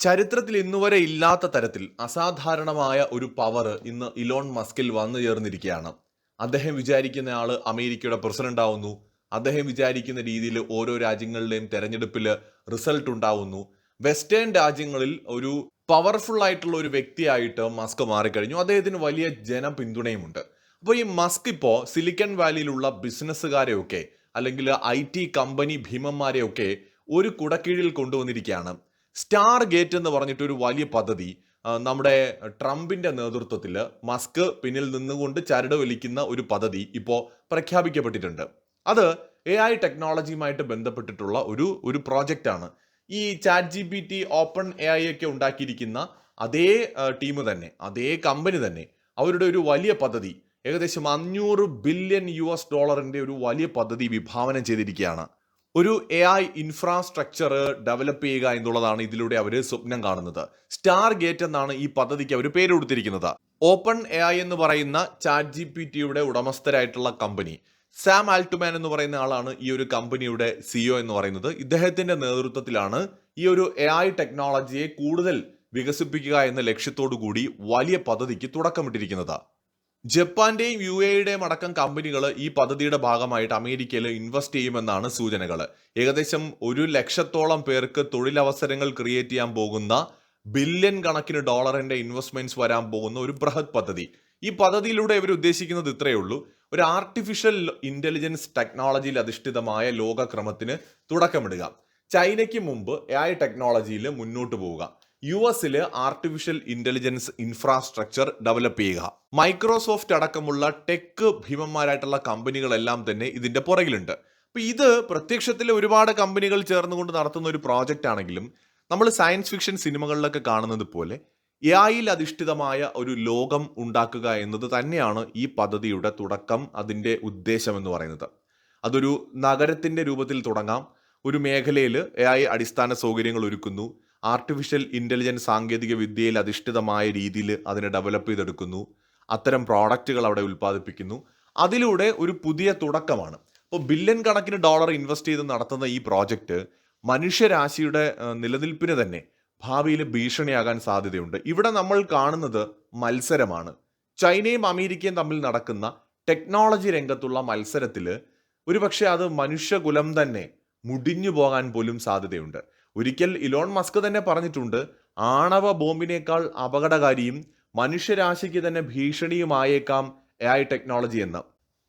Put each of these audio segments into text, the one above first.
ചരിത്രത്തിൽ ഇന്നുവരെ ഇല്ലാത്ത തരത്തിൽ അസാധാരണമായ ഒരു പവർ ഇന്ന് ഇലോൺ മസ്കിൽ വന്നു ചേർന്നിരിക്കുകയാണ്. അദ്ദേഹം വിചാരിക്കുന്ന ആൾ അമേരിക്കയുടെ പ്രസിഡന്റ് ആവുന്നു. അദ്ദേഹം വിചാരിക്കുന്ന രീതിയിൽ ഓരോ രാജ്യങ്ങളിലെയും തെരഞ്ഞെടുപ്പിൽ റിസൾട്ട് ഉണ്ടാവുന്നു. വെസ്റ്റേൺ രാജ്യങ്ങളിൽ ഒരു പവർഫുൾ ആയിട്ടുള്ള ഒരു വ്യക്തിയായിട്ട് മസ്ക് മാറിക്കഴിഞ്ഞു. അദ്ദേഹത്തിന് വലിയ ജനപിന്തുണയുമുണ്ട്. അപ്പോൾ ഈ മസ്ക് ഇപ്പോൾ സിലിക്കൺ വാലിയിലുള്ള ബിസിനസ്സുകാരെയൊക്കെ അല്ലെങ്കിൽ ഐ ടി കമ്പനി ഭീമന്മാരെയൊക്കെ ഒരു കുടക്കീഴിൽ കൊണ്ടുവന്നിരിക്കുകയാണ്. സ്റ്റാർ ഗേറ്റ് എന്ന് പറഞ്ഞിട്ട് ഒരു വലിയ പദ്ധതി നമ്മുടെ ട്രംപിന്റെ നേതൃത്വത്തിൽ മസ്ക് പിന്നിൽ നിന്നുകൊണ്ട് ചരട് വലിക്കുന്ന ഒരു പദ്ധതി ഇപ്പോൾ പ്രഖ്യാപിക്കപ്പെട്ടിട്ടുണ്ട്. അത് എ ഐ ടെക്നോളജിയുമായിട്ട് ബന്ധപ്പെട്ടിട്ടുള്ള ഒരു ഒരു പ്രോജക്റ്റാണ്. ഈ chat G P T open A I ഒക്കെ ഉണ്ടാക്കിയിരിക്കുന്ന അതേ ടീം തന്നെ അതേ കമ്പനി തന്നെ അവരുടെ ഒരു വലിയ പദ്ധതി ഏകദേശം അഞ്ഞൂറ് ബില്യൺ യു എസ് ഡോളറിന്റെ ഒരു വലിയ പദ്ധതി വിഭാവനം ചെയ്തിരിക്കുകയാണ്. ഒരു എ ഐ ഇൻഫ്രാസ്ട്രക്ചർ ഡെവലപ്പ് ചെയ്യുക എന്നുള്ളതാണ് ഇതിലൂടെ അവർ സ്വപ്നം കാണുന്നത്. സ്റ്റാർ ഗേറ്റ് എന്നാണ് ഈ പദ്ധതിക്ക് അവർ പേര് കൊടുത്തിരിക്കുന്നത് ഓപ്പൺ എ ഐ എന്ന് പറയുന്ന ചാറ്റ് ജി പി ടിയുടെ ഉടമസ്ഥരായിട്ടുള്ള കമ്പനി സാം ആൽട്ടുമാൻ എന്ന് പറയുന്ന ആളാണ് ഈ ഒരു കമ്പനിയുടെ സിഇഒ എന്ന് പറയുന്നത്. ഇദ്ദേഹത്തിന്റെ നേതൃത്വത്തിലാണ് ഈ ഒരു എ ഐ ടെക്നോളജിയെ കൂടുതൽ വികസിപ്പിക്കുക എന്ന ലക്ഷ്യത്തോടു കൂടി വലിയ പദ്ധതിക്ക് തുടക്കമിട്ടിരിക്കുന്നത്. ജപ്പാന്റെയും യു എയുടെയും അടക്കം കമ്പനികൾ ഈ പദ്ധതിയുടെ ഭാഗമായിട്ട് അമേരിക്കയിൽ ഇൻവെസ്റ്റ് ചെയ്യുമെന്നാണ് സൂചനകൾ ഏകദേശം ഒരു ലക്ഷത്തോളം പേർക്ക് തൊഴിലവസരങ്ങൾ ക്രിയേറ്റ് ചെയ്യാൻ പോകുന്ന ബില്യൺ കണക്കിന് ഡോളറിന്റെ ഇൻവെസ്റ്റ്മെന്റ്സ് വരാൻ പോകുന്ന ഒരു ബൃഹത് പദ്ധതി. ഈ പദ്ധതിയിലൂടെ ഇവർ ഉദ്ദേശിക്കുന്നത് ഇത്രയേ ഉള്ളൂ. ഒരു ആർട്ടിഫിഷ്യൽ ഇന്റലിജൻസ് ടെക്നോളജിയിൽ അധിഷ്ഠിതമായ ലോകക്രമത്തിന് തുടക്കമിടുക. ചൈനയ്ക്ക് മുമ്പ് എ ഐ ടെക്നോളജിയിൽ മുന്നോട്ട് പോവുക. യു എസിൽ ആർട്ടിഫിഷ്യൽ ഇന്റലിജൻസ് ഇൻഫ്രാസ്ട്രക്ചർ ഡെവലപ്പ് ചെയ്യുക. മൈക്രോസോഫ്റ്റ് അടക്കമുള്ള ടെക് ഭീമന്മാരായിട്ടുള്ള കമ്പനികളെല്ലാം തന്നെ ഇതിന്റെ പുറകിലുണ്ട്. അപ്പൊ ഇത് പ്രത്യക്ഷത്തിൽ ഒരുപാട് കമ്പനികൾ ചേർന്നുകൊണ്ട് നടത്തുന്ന ഒരു പ്രോജക്റ്റ് ആണെങ്കിലും നമ്മൾ സയൻസ് ഫിക്ഷൻ സിനിമകളിലൊക്കെ കാണുന്നത് പോലെ എ അധിഷ്ഠിതമായ ഒരു ലോകം ഉണ്ടാക്കുക എന്നത് തന്നെയാണ് ഈ പദ്ധതിയുടെ തുടക്കം അതിന്റെ ഉദ്ദേശം എന്ന് പറയുന്നത്. അതൊരു നഗരത്തിന്റെ രൂപത്തിൽ തുടങ്ങാം. ഒരു മേഖലയിൽ എ ഐ അടിസ്ഥാന സൗകര്യങ്ങൾ ഒരുക്കുന്നു. ആർട്ടിഫിഷ്യൽ ഇന്റലിജൻസ് സാങ്കേതിക വിദ്യയിൽ അധിഷ്ഠിതമായ രീതിയിൽ അതിനെ ഡെവലപ്പ് ചെയ്തെടുക്കുന്നു. അത്തരം പ്രോഡക്റ്റുകൾ അവിടെ ഉൽപ്പാദിപ്പിക്കുന്നു. അതിലൂടെ ഒരു പുതിയ തുടക്കമാണ്. അപ്പോൾ ബില്യൺ കണക്കിന് ഡോളർ ഇൻവെസ്റ്റ് ചെയ്ത് നടത്തുന്ന ഈ പ്രോജക്റ്റ് മനുഷ്യരാശിയുടെ നിലനിൽപ്പിന് തന്നെ ഭാവിയിൽ ഭീഷണിയാകാൻ സാധ്യതയുണ്ട്. ഇവിടെ നമ്മൾ കാണുന്നത് മത്സരമാണ്. ചൈനയും അമേരിക്കയും തമ്മിൽ നടക്കുന്ന ടെക്നോളജി രംഗത്തുള്ള മത്സരത്തിൽ ഒരുപക്ഷെ അത് മനുഷ്യകുലം തന്നെ മുടിഞ്ഞു പോകാൻ പോലും സാധ്യതയുണ്ട്. ഒരിക്കൽ ഇലോൺ മസ്ക് തന്നെ പറഞ്ഞിട്ടുണ്ട് ആണവ ബോംബിനേക്കാൾ അപകടകാരിയും മനുഷ്യരാശിക്ക് തന്നെ ഭീഷണിയുമായേക്കാം എ ഐ ടെക്നോളജി എന്ന്.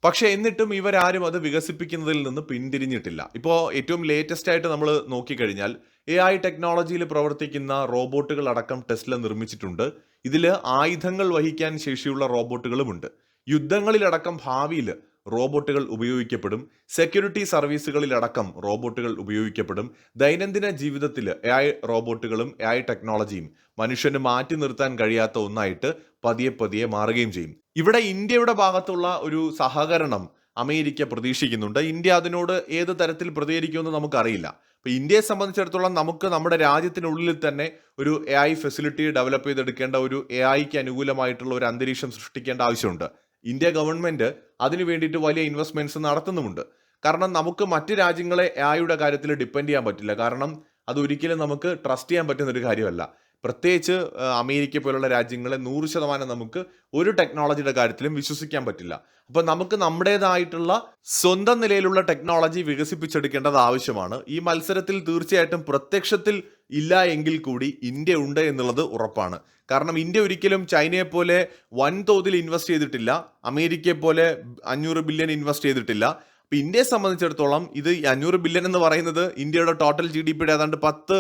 പക്ഷെ എന്നിട്ടും ഇവരാരും അത് വികസിപ്പിക്കുന്നതിൽ നിന്ന് പിന്തിരിഞ്ഞിട്ടില്ല. ഇപ്പോൾ ഏറ്റവും ലേറ്റസ്റ്റ് ആയിട്ട് നമ്മൾ നോക്കിക്കഴിഞ്ഞാൽ എ ഐ ടെക്നോളജിയിൽ പ്രവർത്തിക്കുന്ന റോബോട്ടുകൾ അടക്കം ടെസ്ല നിർമ്മിച്ചിട്ടുണ്ട്. ഇതിൽ ആയുധങ്ങൾ വഹിക്കാൻ ശേഷിയുള്ള റോബോട്ടുകളുമുണ്ട്. യുദ്ധങ്ങളിലടക്കം ഭാവിയിൽ റോബോട്ടുകൾ ഉപയോഗിക്കപ്പെടും. സെക്യൂരിറ്റി സർവീസുകളിലടക്കം റോബോട്ടുകൾ ഉപയോഗിക്കപ്പെടും. ദൈനംദിന ജീവിതത്തിൽ എ ഐ റോബോട്ടുകളും എ ഐ ടെക്നോളജിയും മനുഷ്യന് മാറ്റി നിർത്താൻ കഴിയാത്ത ഒന്നായിട്ട് പതിയെ പതിയെ മാറുകയും ചെയ്യും. ഇവിടെ ഇന്ത്യയുടെ ഭാഗത്തുള്ള ഒരു സഹകരണം അമേരിക്ക പ്രതീക്ഷിക്കുന്നുണ്ട്. ഇന്ത്യ അതിനോട് ഏത് തരത്തിൽ പ്രതികരിക്കുമെന്ന് നമുക്കറിയില്ല. അപ്പോൾ ഇന്ത്യയെ സംബന്ധിച്ചിടത്തോളം നമുക്ക് നമ്മുടെ രാജ്യത്തിനുള്ളിൽ തന്നെ ഒരു എ ഫെസിലിറ്റി ഡെവലപ്പ് ചെയ്തെടുക്കേണ്ട ഒരു എ ഐക്ക് അനുകൂലമായിട്ടുള്ള ഒരു അന്തരീക്ഷം സൃഷ്ടിക്കേണ്ട ആവശ്യമുണ്ട്. ഇന്ത്യ ഗവൺമെന്റ് അതിനു വേണ്ടിയിട്ട് വലിയ ഇൻവെസ്റ്റ്മെന്റ്സ് നടത്തുന്നുമുണ്ട്. കാരണം നമുക്ക് മറ്റ് രാജ്യങ്ങളെ ആയുടെ കാര്യത്തിൽ ഡിപ്പെൻഡ് ചെയ്യാൻ പറ്റില്ല. കാരണം അത് ഒരിക്കലും നമുക്ക് ട്രസ്റ്റ് ചെയ്യാൻ പറ്റുന്ന ഒരു കാര്യമല്ല. പ്രത്യേകിച്ച് അമേരിക്ക പോലുള്ള രാജ്യങ്ങളെ നൂറ് ശതമാനം നമുക്ക് ഒരു ടെക്നോളജിയുടെ കാര്യത്തിലും വിശ്വസിക്കാൻ പറ്റില്ല. അപ്പോൾ നമുക്ക് നമ്മുടേതായിട്ടുള്ള സ്വന്തം നിലയിലുള്ള ടെക്നോളജി വികസിപ്പിച്ചെടുക്കേണ്ടത് ആവശ്യമാണ്. ഈ മത്സരത്തിൽ തീർച്ചയായിട്ടും പ്രത്യക്ഷത്തിൽ ഇല്ല എങ്കിൽ കൂടി ഇന്ത്യ ഉണ്ട് എന്നുള്ളത് ഉറപ്പാണ്. കാരണം ഇന്ത്യ ഒരിക്കലും ചൈനയെ പോലെ വൻതോതിൽ ഇൻവെസ്റ്റ് ചെയ്തിട്ടില്ല. അമേരിക്കയെ പോലെ അഞ്ഞൂറ് ബില്യൺ ഇൻവെസ്റ്റ് ചെയ്തിട്ടില്ല. അപ്പൊ ഇന്ത്യയെ സംബന്ധിച്ചിടത്തോളം ഇത് ഈ അഞ്ഞൂറ് ബില്യൺ എന്ന് പറയുന്നത് ഇന്ത്യയുടെ ടോട്ടൽ ജി ഡി പിയുടെ ഏതാണ്ട് പത്ത്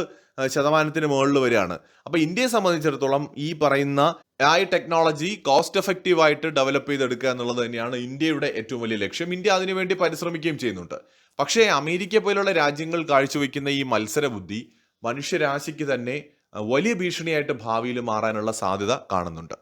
ശതമാനത്തിന് മുകളിൽ വരികയാണ്. അപ്പൊ ഇന്ത്യയെ സംബന്ധിച്ചിടത്തോളം ഈ പറയുന്ന ഐ ടെക്നോളജി കോസ്റ്റ് എഫക്റ്റീവ് ആയിട്ട് ഡെവലപ്പ് ചെയ്തെടുക്കുക എന്നുള്ളത് തന്നെയാണ് ഇന്ത്യയുടെ ഏറ്റവും വലിയ ലക്ഷ്യം. ഇന്ത്യ അതിനുവേണ്ടി പരിശ്രമിക്കുകയും ചെയ്യുന്നുണ്ട്. പക്ഷേ അമേരിക്ക പോലുള്ള രാജ്യങ്ങൾ കാഴ്ചവെക്കുന്ന ഈ മത്സര ബുദ്ധി മനുഷ്യരാശിക്ക് തന്നെ വലിയ ഭീഷണിയായിട്ട് ഭാവിയിൽ മാറാനുള്ള സാധ്യത കാണുന്നുണ്ട്.